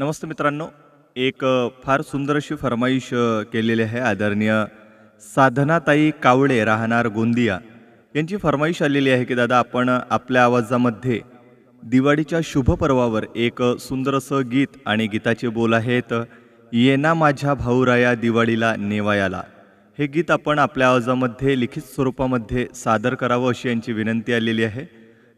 नमस्ते मित्रांनो. एक फार सुंदर अशी फरमाईश केलेली आहे आदरणीय साधनाताई कावळे राहणार गोंदिया. यांची फरमाईश आलेली आहे की दादा आपण आपल्या आवाजामध्ये दिवाळीच्या शुभ पर्वावर एक सुंदरसं सुंदर असं गीत आणि गीताचे बोल आहेत येना माझ्या भाऊराया दिवाळीला नेवायाला. हे गीत आपण आपल्या आवाजामध्ये लिखित स्वरूपामध्ये सादर करावं अशी यांची विनंती आलेली आहे.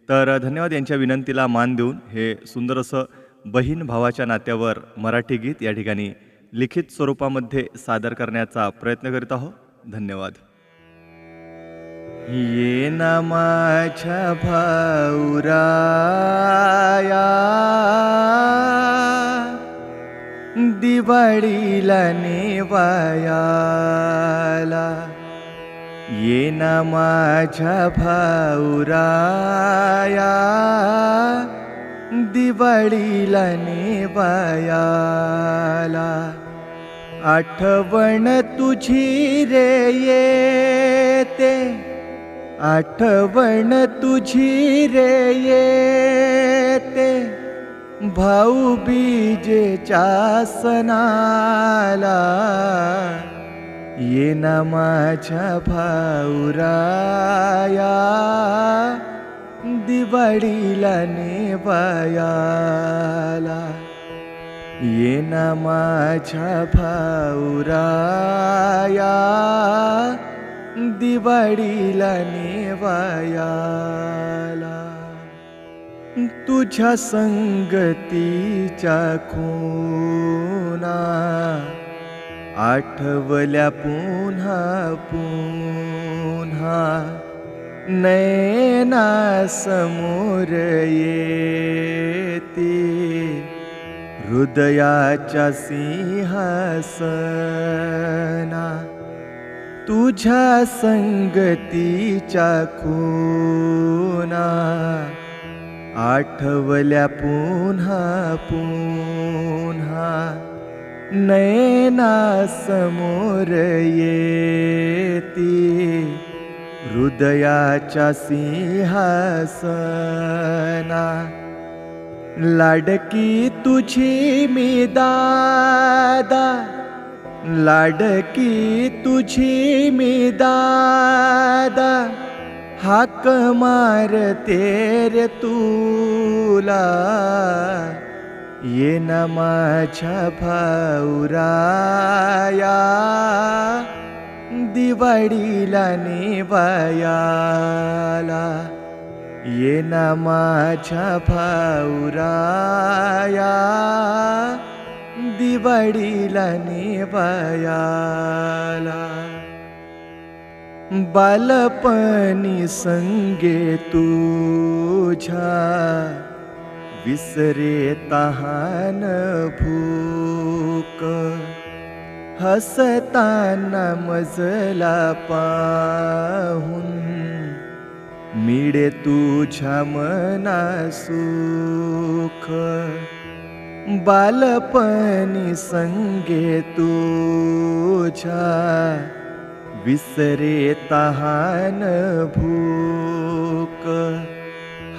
तर धन्यवाद यांच्या विनंतीला मान देऊन हे सुंदर असं बहीण भावाच्या नात्यावर मराठी गीत या ठिकाणी लिखित स्वरूपामध्ये सादर करण्याचा प्रयत्न करीत आहोत. धन्यवाद. ये ना माझ्या भाऊराया दिवाळीला नेवायाला. ये ना माझ्या भाऊराया दिवाळीला नेवायाला. आठवण तुझी रे येते. आठवण तुझी रे येते. भाऊ बीजेच्या सणाला. ये ना माझ्या भाऊराया. दिवाळीला नेवायाला ये ना माझ्या भाऊराया दिवाळीला नेवायाला तुझ्या संगतीच्या खूना आठवल्या पुन्हा पुन्हा नैना समोर येते. हृदयाच्या सिंहासना तुझ्या संगतीच्या खूना आठवल्या पुन्हा पुन्हा नैना समोर येती. हृदयाच्या सिंहासना. लाडकी तुझी मी दादा. लाडकी तुझी मी दादा. हाक मारते रे तुला. ये ना माझ्या भाऊराया दिवाळीला नेवायाला. ये ना माझ्या भाऊराया. दिवाडीला नेवायाला. बालपणी संगे तुझ्या. विसरे तहान भूक. हसताना मजला पाहून मिळे तुझ्या मना सुख बालपणी संगे तुझ्या विसरे तहान भूक.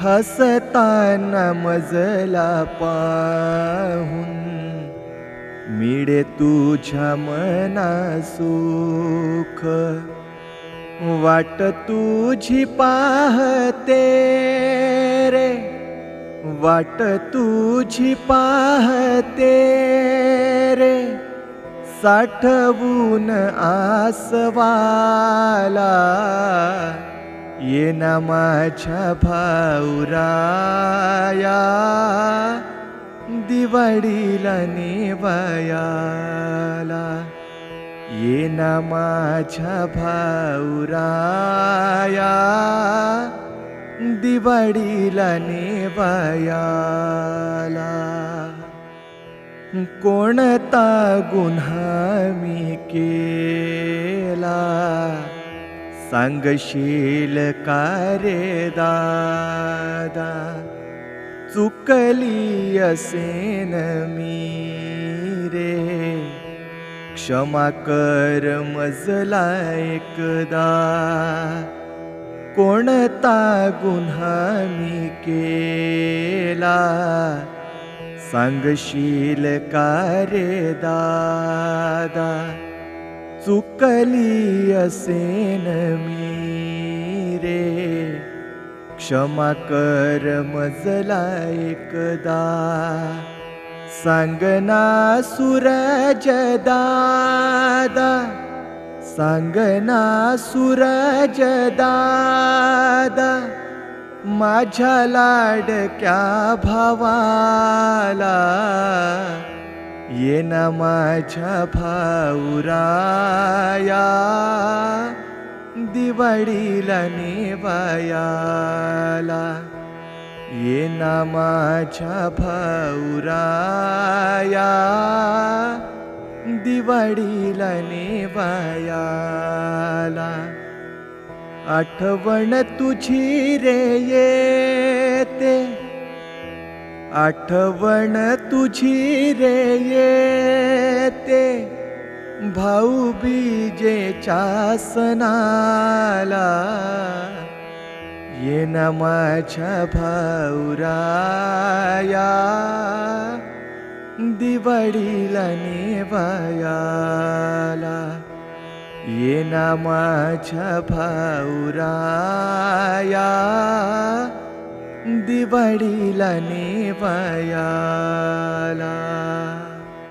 हसताना मजला पाहून मिळे तुझ्या मना सुख वाट तुझी पाहते रे. वाट तुझी पाहते रे. साठवून आसवाला ये माझ्या भाऊराया दिवाळीला नेवायाला ये ना माझ्या भाऊराया. दिवाळीला नेवायाला कोणता गुन्हा मी केला? सांगशील का रे दादा? चुकली असेन मी रे. क्षमा कर मजला एकदा. कोणता गुन्हा मी केला? सांगशील का रे दादा? चुकली असेन मी क्षमा कर मजला एकदा. सांगना सूरज दादा सांगना सूरज दादा माझ्या लाडक्या भावाला. ये ना माझ्या भाऊराया. दिवाळीला नेवायाला. ये ना माझ्या भाऊराया. दिवाळीला नेवायाला. आठवण तुझी रे येते. आठवण तुझी रे येते. भाऊ बीजेच्या सणाला ये ना माझ्या भाऊराया दिवाळीला नेवायाला. ये ना माझ्या भाऊराया दिवाळीला नेवायाला.